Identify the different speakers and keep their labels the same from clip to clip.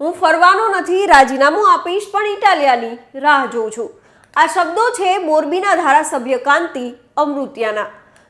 Speaker 1: હું ફરવાનો નથી, રાજીનામું આપીશ, પણ ઇટાલિયાની રાહ જોઉં છું. આ શબ્દો છે મોરબીના ધારાસભ્ય કાંતિ અમૃતિયાના.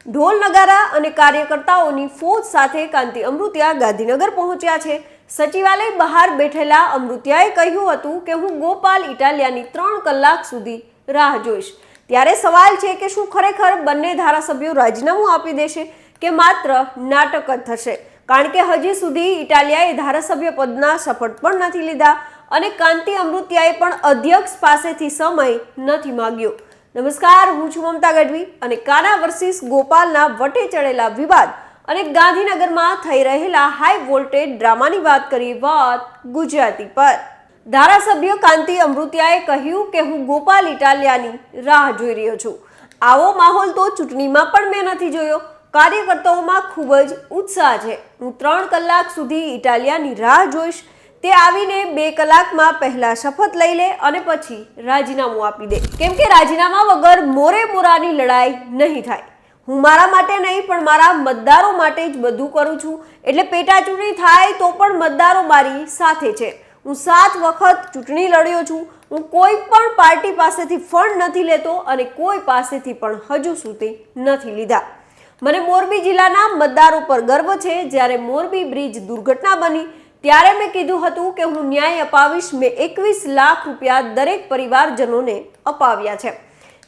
Speaker 1: ઢોલ નગારા અને કાર્યકર્તાઓની ફોજ સાથે કાંતિ અમૃતિયા ગાંધીનગર પહોંચ્યા છે. સચિવાલય બહાર બેઠેલા અમૃતિયાએ કહ્યું હતું કે હું ગોપાલ ઇટાલિયાની ત્રણ કલાક સુધી રાહ જોઈશ. ત્યારે સવાલ છે કે શું ખરેખર બંને ધારાસભ્યો રાજીનામું આપી દેશે કે માત્ર નાટક જ થશે? કારણ કે હજી સુધી ઇટાલિયાએ ધારાસભ્ય પદના શપથ પણ નથી લીધા અને કાંતિ અમૃતિયાએ પણ અધ્યક્ષ પાસેથી સમય નથી માંગ્યો. નમસ્કાર, હું છું મમતા ગઢવી અને કાના વર્સિસ ગોપાલના વટે ચડેલા વિવાદ અને ગાંધીનગરમાં થઈ રહેલા હાઈ વોલ્ટેજ ડ્રામાની વાત કરીએ વાત ગુજરાતી પર. ધારાસભ્ય કાંતિ અમૃતિયાએ કહ્યું કે હું ગોપાલ ઇટાલિયાની રાહ જોઈ રહ્યો છું. આવો માહોલ તો ચૂંટણીમાં પણ મેં નથી જોયો. કાર્યકર્તાઓમાં ખૂબ જ ઉત્સાહ છે. હું ત્રણ કલાક સુધી ઇટાલિયાની રાહ જોઈશ. તે આવીને બે કલાકમાં પહેલા શપથ લઈ લે અને પછી રાજીનામું આપી દે. કેમ કે રાજીનામા વગર મોરે મોરાની લડાઈ નહીં થાય. હું મારા માટે નહીં, પણ મારા મતદારો માટે જ બધું કરું છું. એટલે પેટા ચૂંટણી થાય તો પણ મતદારો મારી સાથે છે. હું સાત વખત ચૂંટણી લડ્યો છું. હું કોઈ પણ પાર્ટી પાસેથી ફંડ નથી લેતો અને કોઈ પાસેથી પણ હજુ સુધી નથી લીધા. મને મોરબી જિલ્લાના મતદારો પર ગર્વ છે. જ્યારે મોરબી બ્રિજ દુર્ઘટના બની, ત્યારે મેં કીધું હતું કે હું ન્યાય અપાવીશ. મેં એકવીસ લાખ રૂપિયા દરેક પરિવારજનોને અપાવ્યા છે.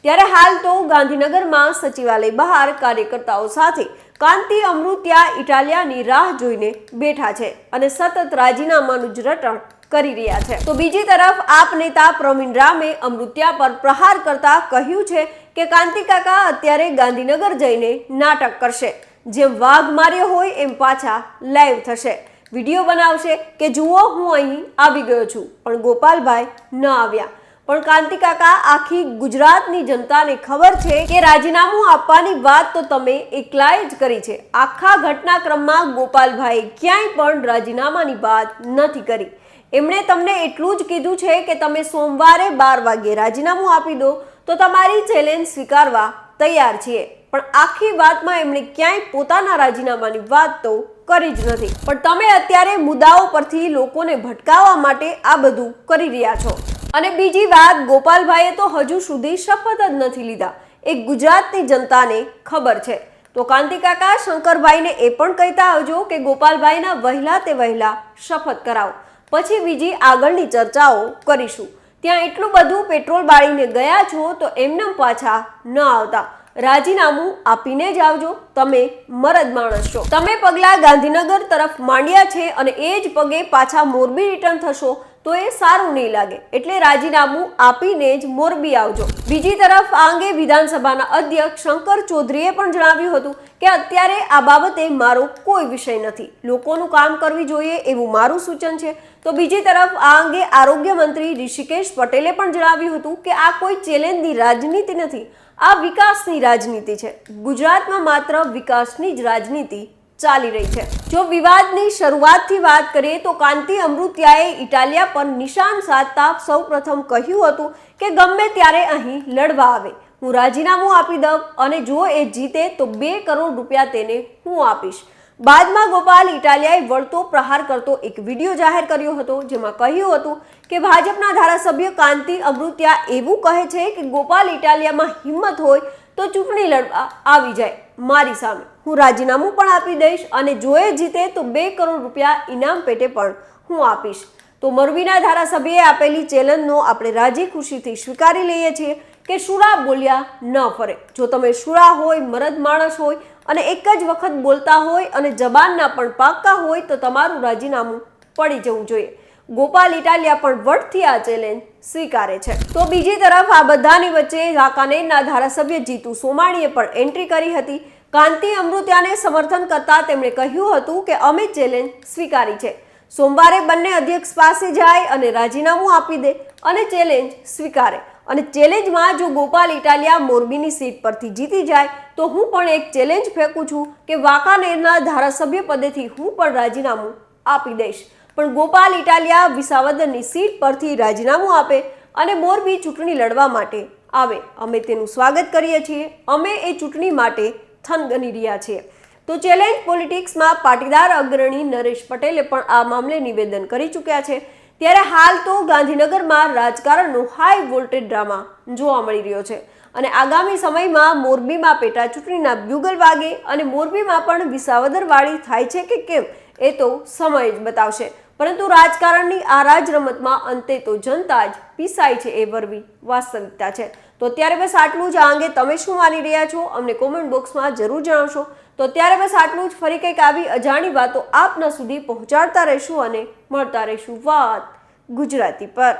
Speaker 1: ત્યારે હાલ તો ગાંધીનગરમાં સચિવાલય બહાર કાર્યકર્તાઓ સાથે કાંતિ, અમૃત્યા, ઇટાલિયાની રાહ જોઈને બેઠા છે અને સતત રાજીનામાનું જ રટણ કરી રહ્યા છે. તો બીજી તરફ આપ નેતા પ્રવીણ રામે અમૃત્યા પર પ્રહાર કરતા કહ્યું છે કે કાંતિ કાકા અત્યારે ગાંધીનગર જઈને નાટક કરશે. જેમ વાઘ માર્યો હોય એમ પાછા લાઈવ થશે. વીડિયો બનાવશે કે જુઓ હું અહીં આવી ગયો છું. પણ ગોપાલભાઈ ન આવ્યા. પણ કાંતિ કાકા આખી ગુજરાતની જનતાને ખબર છે કે રાજીનામું આપવાની વાત તો તમે એકલાએ જ કરી છે. આખા ઘટનાક્રમમાં ગોપાલભાઈ ક્યાંય પણ રાજીનામાની વાત નથી કરી. એમણે તમને એટલું જ કીધું છે કે તમે સોમવારે બાર વાગ્યે રાજીનામું આપી દો, તો તમારી ચેલેન્જ સ્વીકારવા તૈયાર છીએ. પણ આખી વાતમાં એમણે ક્યાંય પોતાના રાજીનામાની વાત તો કરી જ નથી. પણ તમે અત્યારે મુદ્દાઓ પરથી લોકોને ભટકાવવા માટે આ બધું કરી રહ્યા છો. અને બીજી વાત, ગોપાલભાઈએ તો હજુ સુધી શપથ જ નથી લીધા. એ ગુજરાતની જનતાને ખબર છે. તો કાંતિકાકા શંકરભાઈને એ પણ કહેતા આવજો કે ગોપાલભાઈના વહેલા તે વહેલા શપથ કરાવો. પછી બીજી આગળની ચર્ચાઓ કરીશું. ત્યાં એટલું બધું પેટ્રોલ બાળીને ગયા છો તો એમને પાછા ન આવતા. રાજીનામું આપીને જ આવજો. તમે મરદ માણસ છો. તમે પગલા ગાંધીનગર તરફ માંડ્યા છે અને એ જ પગે પાછા મોરબી રિટર્ન થશો. તો એ સારું નહીં લાગે. એટલે રાજીનામું આપીને જ મોરબી આવજો. બીજી તરફ આ અંગે વિધાનસભાના અધ્યક્ષ શંકર ચૌધરીએ પણ જણાવ્યું હતું કે અત્યારે આ બાબતે મારો કોઈ વિષય નથી. લોકોનું કામ કરવી જોઈએ એવું મારું સૂચન છે. તો બીજી તરફ આ અંગે આરોગ્ય મંત્રી ઋષિકેશ પટેલે પણ જણાવ્યું હતું કે આ કોઈ ચેલેન્જની રાજનીતિ નથી. આ વિકાસની રાજનીતિ છે. ગુજરાતમાં માત્ર વિકાસની જ રાજનીતિ ચાલી રહી છે. જો વિવાદની શરૂઆતથી વાત કરીએ તો કાંતિ અમૃત્યાએ ઇટાલિયા પર નિશાન સાધતા સૌપ્રથમ કહ્યું હતું કે ગમે ત્યારે અહીં લડવા આવે. હું રાજીનામું આપી દઉં અને જો એ જીતે તો બે કરોડ રૂપિયા તેને હું આપીશ. બાદમાં ગોપાલ ઇટાલિયાએ વળતો પ્રહાર કરતો એક વીડિયો જાહેર કર્યો હતો જેમાં કહ્યું હતું કે ભાજપના ધારાસભ્ય કાંતિ અમૃત્યા એવું કહે છે કે ગોપાલ ઇટાલિયામાં હિંમત હોય તો ચૂંટણી લડવા આવી જાય. મારી સામે હું રાજીનામું પણ આપી દઈશ અને જો એ જીતે તો બે કરોડ રૂપિયા ઇનામ પેટે પણ હું આપીશ. તો મોરબીના ધારાસભ્યએ આપેલી ચેલેન્જનો આપણે રાજી ખુશીથી સ્વીકારી લઈએ છીએ કે શુરા બોલ્યા ન ફરે. જો તમે શુરા હોય, મરદ માણસ હોય અને એક જ વખત બોલતા હોય અને જબાનના પણ પાક્કા હોય તો તમારું રાજીનામું પડી જવું જોઈએ. ગોપાલ ઇટાલિયા પણ વટથી આ ચેલેન્જ સ્વીકારે છે. તો બીજી તરફ આ બધાની વચ્ચે વાંકાનેરના ધારાસભ્ય જીતુ સોમાણીએ પણ એન્ટ્રી કરી હતી. કાંતિ અમૃત્યાને સમર્થન કરતા તેમણે કહ્યું હતું કે અમે ચેલેન્જ સ્વીકારી છે. સોમવારે બંને અધ્યક્ષ પાસે જાય અને રાજીનામું આપી દે અને ચેલેન્જ સ્વીકારે. અને ચેલેન્જમાં જો ગોપાલ ઇટાલિયા મોરબીની સીટ પરથી જીતી જાય, તો હું પણ એક ચેલેન્જ ફેંકું છું કે વાંકાનેરના ધારાસભ્ય પદેથી હું પણ રાજીનામું આપી દઈશ. પણ ગોપાલ ઇટાલિયા વિસાવદરની સીટ પરથી રાજીનામું આપે અને મોરબી ચૂંટણી લડવા માટે આવે. અમે તેનું સ્વાગત કરીએ છીએ. અમે એ ચૂંટણી માટે થનગની રહ્યા છીએ તો ચેલેન્જ પોલિટિક્સમાં પાટીદાર અગ્રણી નરેશ પટેલે પણ આ મામલે નિવેદન કરી ચૂક્યા છે. ત્યારે હાલ તો ગાંધીનગરમાં રાજકારણનો હાઈ વોલ્ટેજ ડ્રામા જોવા મળી રહ્યો છે. અને આગામી સમયમાં મોરબીમાં પેટા ચૂંટણીના બ્યુગલ વાગે અને મોરબીમાં પણ વિસાવદરવાળી થાય છે કે કેમ એ તો સમય જ બતાવશે. પરંતુ રાજકારણની આ રાજ રમતમાં અંતે તો જનતા જ પીસાય છે એ વરવી વાસ્તવિકતા છે. તો અત્યારે બસ આટલું જ. આ અંગે તમે શું માની રહ્યા છો? અમને કોમેન્ટ બોક્સમાં જરૂર જણાવશો. તો અત્યારે બસ આટલું જ. ફરી કંઈક આવી અજાણી વાતો આપના સુધી પહોંચાડતા રહીશું અને મળતા રહીશું વાત ગુજરાતી પર.